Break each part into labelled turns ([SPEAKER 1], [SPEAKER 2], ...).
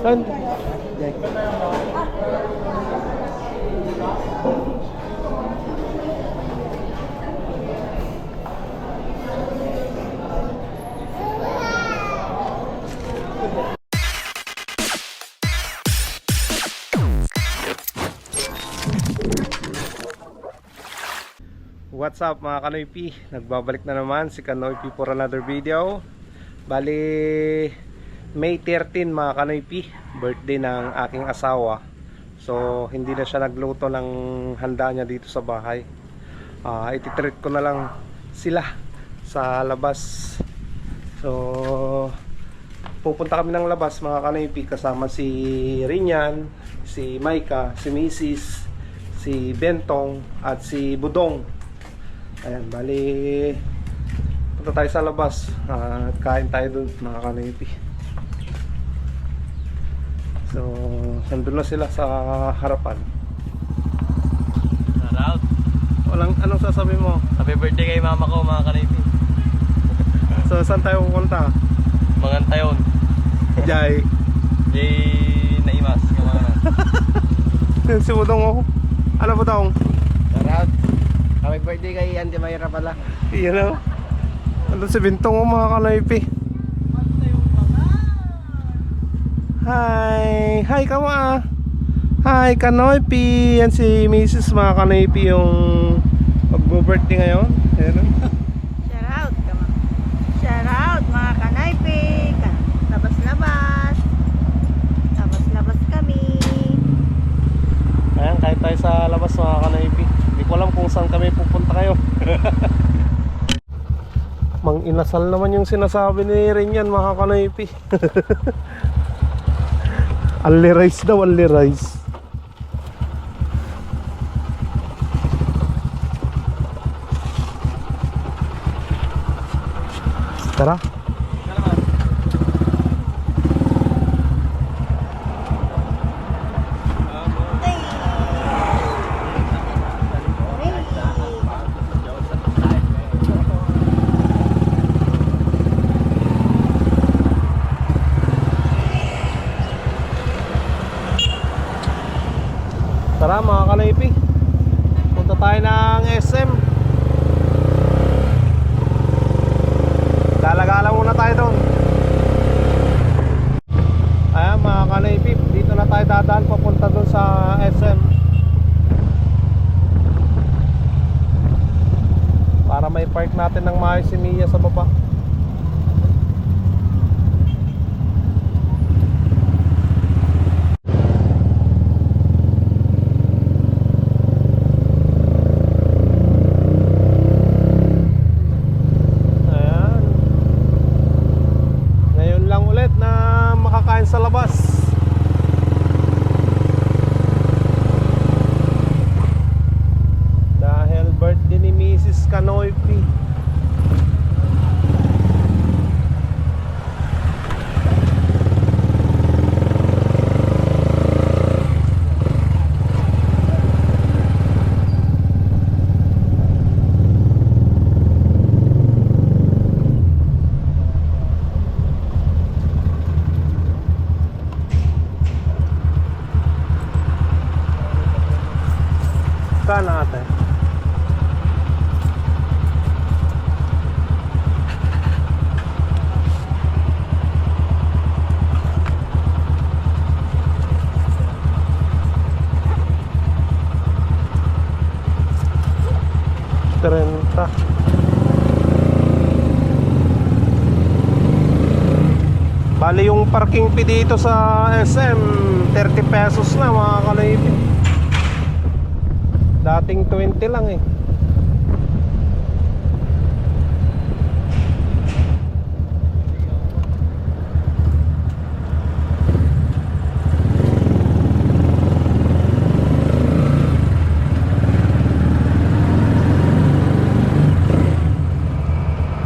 [SPEAKER 1] Saan? What's up mga Kanoypi? Nagbabalik na naman si Kanoypi for another video Bali May 13 mga Kanoypi Birthday ng aking asawa. So hindi na siya nagluto ng handa niya dito sa bahay. Uh, Ititreat ko na lang sila sa labas. So Pupunta kami ng labas mga Kanoypi Kasama si Rinyan Si Maika, si Mrs. Si Bentong at si Budong. Ayan, bali punta tayo sa labas. At kain tayo dun mga kanipi so nandun na sila sa harapan
[SPEAKER 2] Shoutout.
[SPEAKER 1] walang anong sasabi mo
[SPEAKER 2] Happy birthday kay mama ko mga kanipi.
[SPEAKER 1] so saan tayo pupunta
[SPEAKER 2] Mga tayon.
[SPEAKER 1] Jai
[SPEAKER 2] Jay Naimas.
[SPEAKER 1] Si Budong ako ano Budong
[SPEAKER 2] Shoutout. Happy birthday kay Andy Mayra pala.
[SPEAKER 1] yun know? andun si Bintong oh, mga kanipi Hi! Hi ka ma! Hi Kanoypi! Yan si Mrs. mga Kanoypi yung magbo-birthday ngayon. Ayan oh.
[SPEAKER 3] Shout out, kama. Shout out mga kanaypi. Ka- Labas-labas. Labas-labas kami.
[SPEAKER 1] Ayan, kahit tayo sa labas mga Kanoypi. Hindi ko alam kung saan kami pupunta kayo. Mang inasal naman yung sinasabi ni Rinyan mga Kanoypi. Only rice daw, only rice. Tara. Kanaypi Punta tayo ng SM Galagala muna tayo doon. Ayan mga kanaypi Dito na tayo dadaan papunta doon sa SM Para may park natin ng maayos si Mia sa baba Ayan. Ngayon lang ulit na makakain sa labas. Dahil birthday ni Mrs. Kanoypi. Kana ate? Trenta. Bali yung parking fee dito sa SM 30 pesos na mga kalaibin Dating 20 lang eh.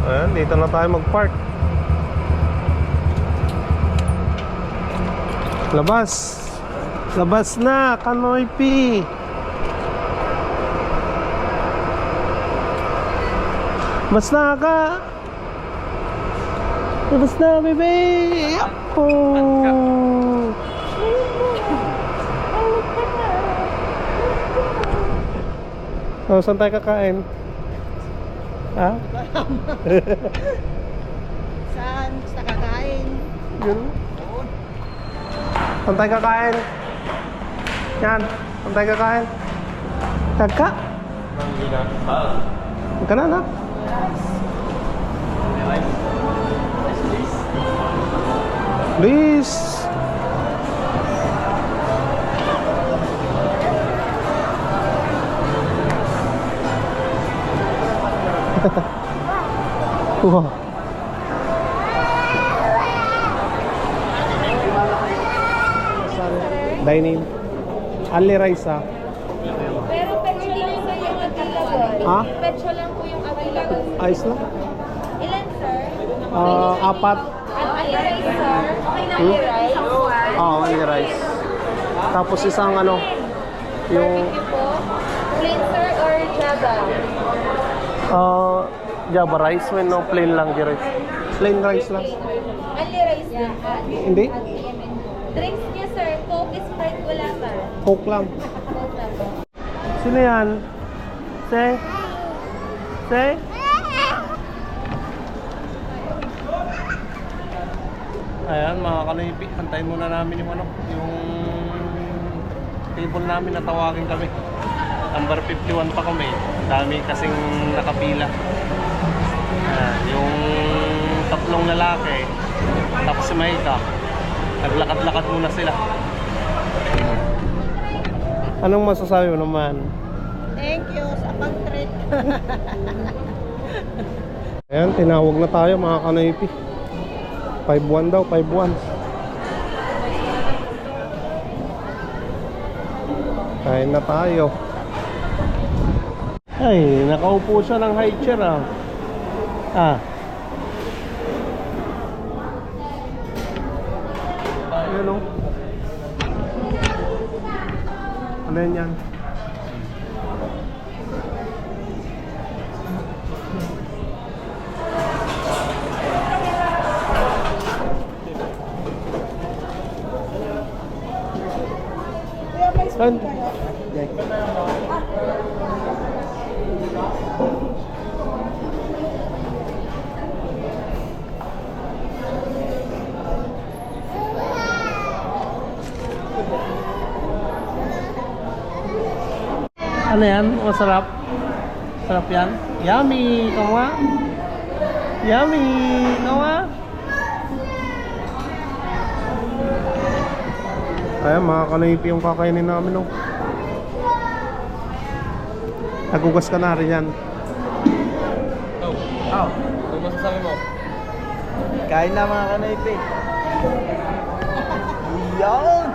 [SPEAKER 1] Ayan, dito na tayo mag-park. Labas. Labas na, Kanoy P. Mas na ka. Labas na, bebe. Oh. Oh, saan tayo kakain? Ha?
[SPEAKER 3] saan? Gusto kakain?
[SPEAKER 1] Yun. Saan tayo kakain? Yan. Saan tayo kakain? Kagka? Huwag ka na, anak. Please. wow. Dining. Only rice ah.
[SPEAKER 4] Pero pecho lang po yung available.
[SPEAKER 1] Ha?
[SPEAKER 4] Pecho lang po yung available.
[SPEAKER 1] Ayos lang.
[SPEAKER 4] Ilan, sir?
[SPEAKER 1] Ah, apat.
[SPEAKER 4] At only rice, sir? Okay na
[SPEAKER 1] Hmm?
[SPEAKER 4] only rice?
[SPEAKER 1] Ah, only rice. Tapos isang ano, yung?
[SPEAKER 4] Plain, sir, or java?
[SPEAKER 1] ah, Java rice, when no plain lang di rice. Plain rice lang.
[SPEAKER 4] Only rice po.
[SPEAKER 1] Hindi?
[SPEAKER 4] Drinks niya, sir. Coke, Sprite, wala pa.
[SPEAKER 1] Coke lang.
[SPEAKER 4] Coke lang po.
[SPEAKER 1] Sino yan? Say? Say? Ayan mga kanipi, antayin muna namin yung ano, yung table namin na tawagin kami. Number 51 pa kami. Dami kasing nakapila. Ayan, yung tatlong lalaki, tapos si Maika, naglakad-lakad muna sila. Anong masasabi mo naman?
[SPEAKER 3] Thank you sa pag-treat.
[SPEAKER 1] Ayan, tinawag na tayo mga kanaypi. 5-1 daw, 5-1. Kain na tayo. Ay, nakaupo siya ng high chair ah. Ah. Ayan o. Ano yan yan? Saan? Ano yan? Masarap? Sarap yan? Yummy! Ikaw nga? Yummy! Ikaw nga? Ayan, mga kanaypi yung kakainin namin, oh. Nagugas ka na rin yan.
[SPEAKER 2] Oh, ano masasabi mo? Kain na mga kanaypi. Yan!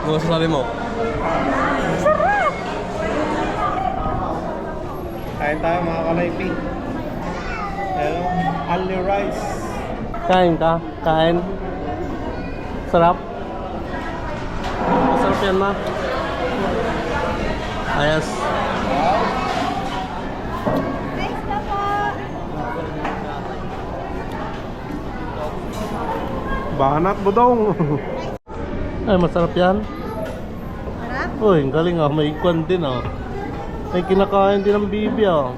[SPEAKER 5] Ano masasabi mo?
[SPEAKER 1] Kain tayo mga kanaypi. Hello, only rice. Kain ka? Kain? Sarap? Masarap yan ma? Ayos.
[SPEAKER 3] Thanks na po.
[SPEAKER 1] Banat budong. Ay, masarap yan.
[SPEAKER 3] Harap.
[SPEAKER 1] Uy, ang galing ah. May ikwan din ah. May kinakain din ng bibi ah.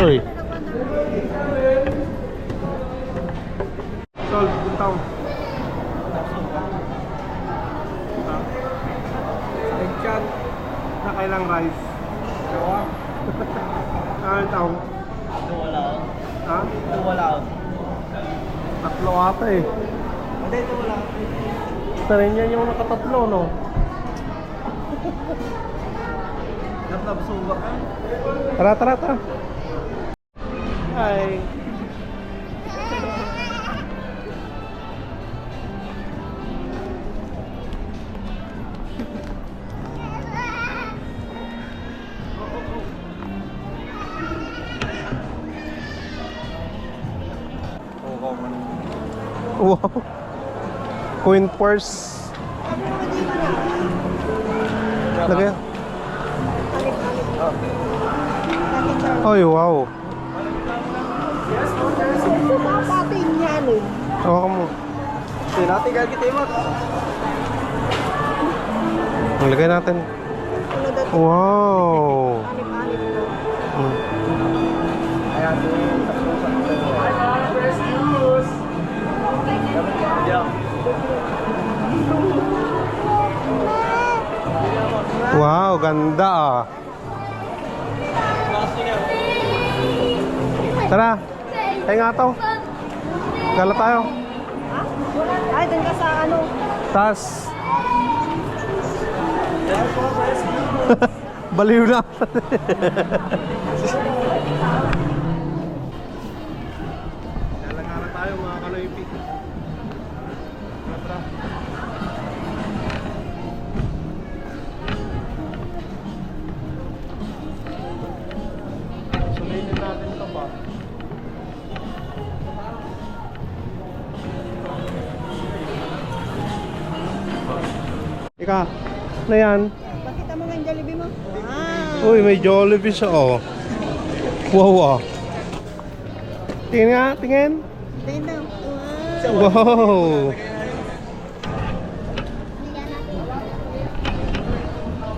[SPEAKER 1] Uy. Sol, buntaw.
[SPEAKER 2] Lechon.
[SPEAKER 1] Nakailang rice.
[SPEAKER 2] Jawa.
[SPEAKER 1] Ano tao?
[SPEAKER 2] Ito wala.
[SPEAKER 1] Ha?
[SPEAKER 2] Ito wala.
[SPEAKER 1] Tatlo ata eh.
[SPEAKER 2] Hindi, ito wala.
[SPEAKER 1] Isa rin yan yung nakatatlo no?
[SPEAKER 2] Natlab suga ka.
[SPEAKER 1] Tara, tara, tara. Hi. Wow. Coin purse. Lagay. Ay, wow.
[SPEAKER 3] Papatin yan eh.
[SPEAKER 1] Hawakan mo.
[SPEAKER 2] Tinati ka kita mo.
[SPEAKER 1] Lagay natin.
[SPEAKER 3] Ano
[SPEAKER 1] Wow. Mm.
[SPEAKER 2] Sakto-sakto.
[SPEAKER 1] Wow, ganda ah. Tara, tayo nga to. Gala tayo.
[SPEAKER 3] Ay, dun ka sa ano.
[SPEAKER 1] Tas. Baliw na. Ika, na yan?
[SPEAKER 3] Pakita mo nga yung Jollibee mo. Wow.
[SPEAKER 1] Uy, may Jollibee siya, oh. Wow, ah. Tingin nga, tingin.
[SPEAKER 3] Tingnan. Wow.
[SPEAKER 1] Wow.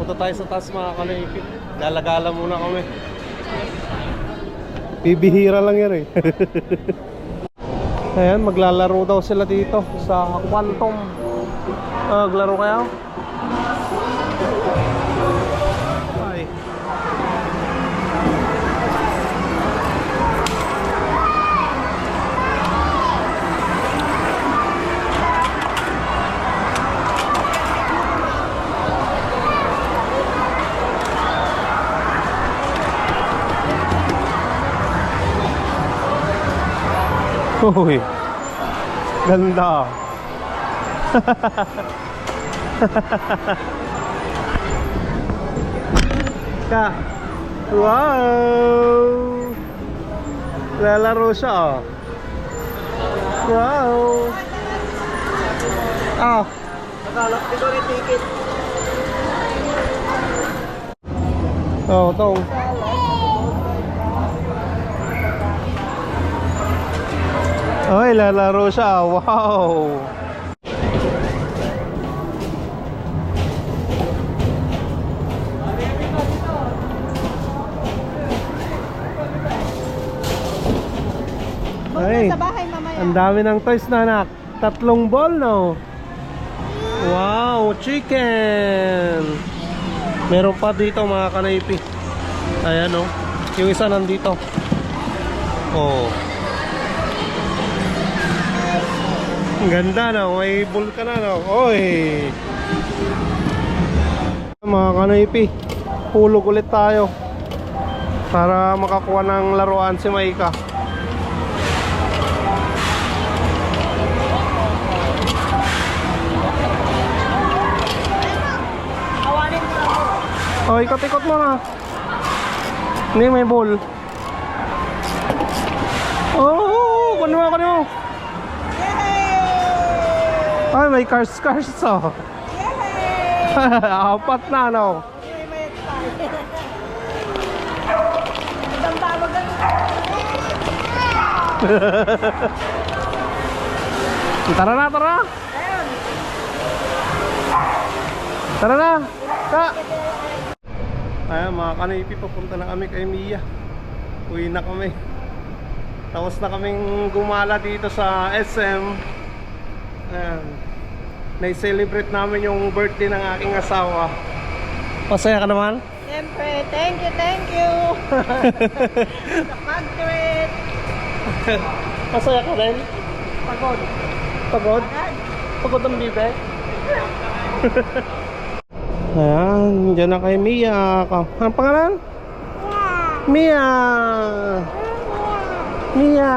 [SPEAKER 1] Punta tayo sa taas mga kalipit. Galagala muna kami. Bibihira lang yan eh. Ayan, maglalaro daw sila dito sa Quantum. Ah, maglaro kayo? Ay. Uy. Ganda. Ka. Wow. Lalaro siya oh. Wow. Ah.
[SPEAKER 2] Nakalap ko rin ticket.
[SPEAKER 1] Oh, tong. Ay, lalaro siya. Wow.
[SPEAKER 3] Huwag
[SPEAKER 1] Ay.
[SPEAKER 3] na sa bahay mamaya.
[SPEAKER 1] Ang dami ng toys na anak. Tatlong ball, no? Wow, chicken! Meron pa dito mga kanaypi. Ayan, no? Yung isa nandito. Oh. Ang ganda, no? May ball ka na, no? Oy! Mga kanaypi, hulog ulit tayo. Para makakuha ng laruan si Maika. Oh, ikot-ikot mo na. Hindi, may ball. Oh, kuno mo, kuno mo. Ay, may cars, cars, oh. Apat na, no? tara na, tara. Tara na. Ka. Ayan mga kanipi, papunta na kami kay Mia. Uwi na kami. Tapos na kaming gumala dito sa SM. Ayan. Na-celebrate namin yung birthday ng aking asawa. Masaya ka naman?
[SPEAKER 3] Siyempre, thank you, thank you. sa pag-treat.
[SPEAKER 1] Masaya ka rin?
[SPEAKER 3] Pagod.
[SPEAKER 1] Pagod? Pagod ang bibe? Ayan, dyan na kay Mia. Ang pangalan? Mia! Mia!